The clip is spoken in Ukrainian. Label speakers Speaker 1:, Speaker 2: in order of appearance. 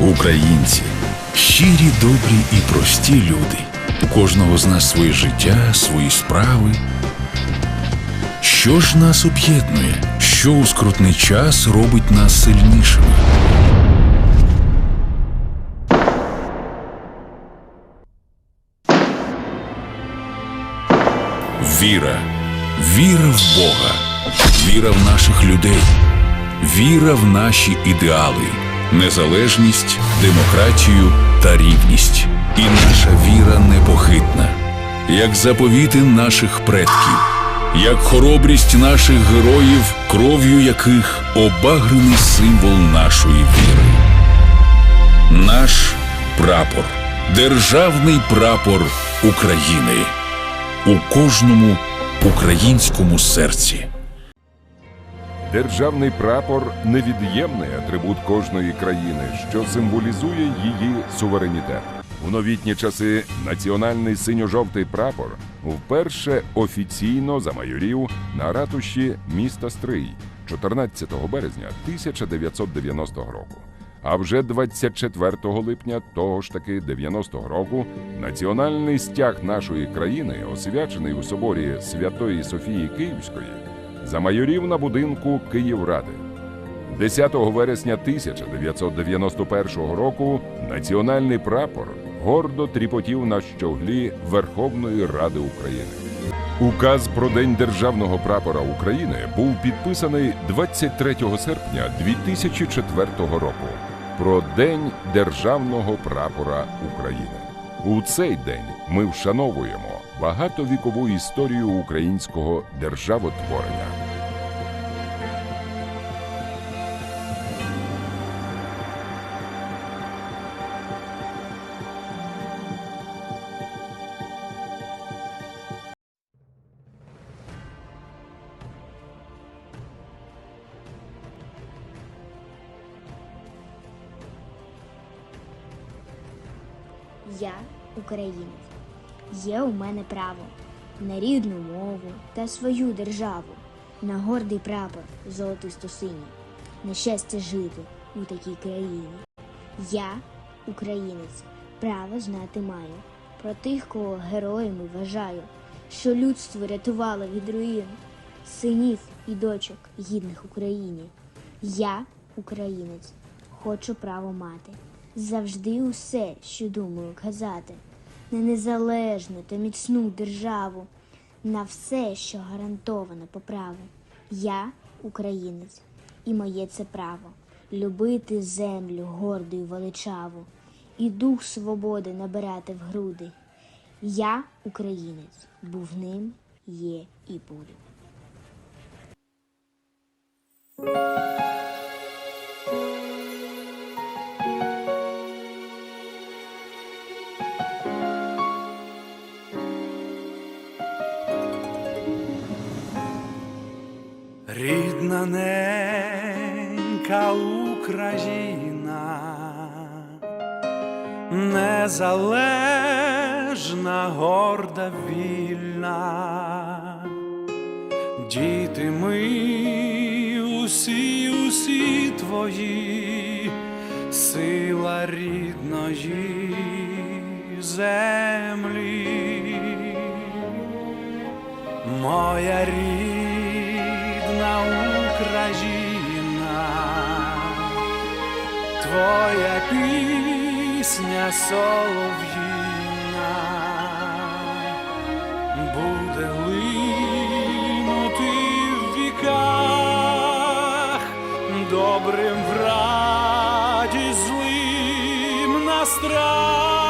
Speaker 1: Українці щирі, добрі і прості люди. У кожного з нас своє життя, свої справи. Що ж нас об'єднує? Що у скрутний час робить нас сильнішими? Віра. Віра в Бога. Віра в наших людей. Віра в наші ідеали, незалежність, демократію та рівність. І наша віра непохитна, як заповіти наших предків, як хоробрість наших героїв, кров'ю яких обагрений символ нашої віри. Наш прапор, державний прапор України у кожному українському серці.
Speaker 2: Державний прапор невід'ємний атрибут кожної країни, що символізує її суверенітет. У новітні часи національний синьо-жовтий прапор вперше офіційно замайорів на ратуші міста Стрий 14 березня 1990 року. А вже 24 липня того ж таки 90-го року національний стяг нашої країни, освячений у соборі Святої Софії Київської, замайорів на будинку Київради. 10 вересня 1991 року національний прапор гордо тріпотів на щоглі Верховної Ради України. Указ про День державного прапора України був підписаний 23 серпня 2004 року про День державного прапора України. У цей день ми вшановуємо багатовікову історію українського державотворення.
Speaker 3: Я українець. Є у мене право на рідну мову та свою державу, на гордий прапор золотисто синій, на щастя жити у такій країні. Я, українець, право знати маю про тих, кого героями вважаю, що людство рятувало від руїн, синів і дочок гідних Україні. Я, українець, хочу право мати завжди усе, що думаю казати, на незалежну та міцну державу, на все, що гарантовано по праву. Я українець, і моє це право любити землю горду й величаву, і дух свободи набирати в груди. Я українець, був ним, є і буду.
Speaker 4: Рідна ненька Україна, незалежна, горда, вільна, діти ми усі, усі твої, сила рідної землі. Моя рідна Україна, твоя пісня солов'їна буде линути в віках, добрим в раді, злим на страх.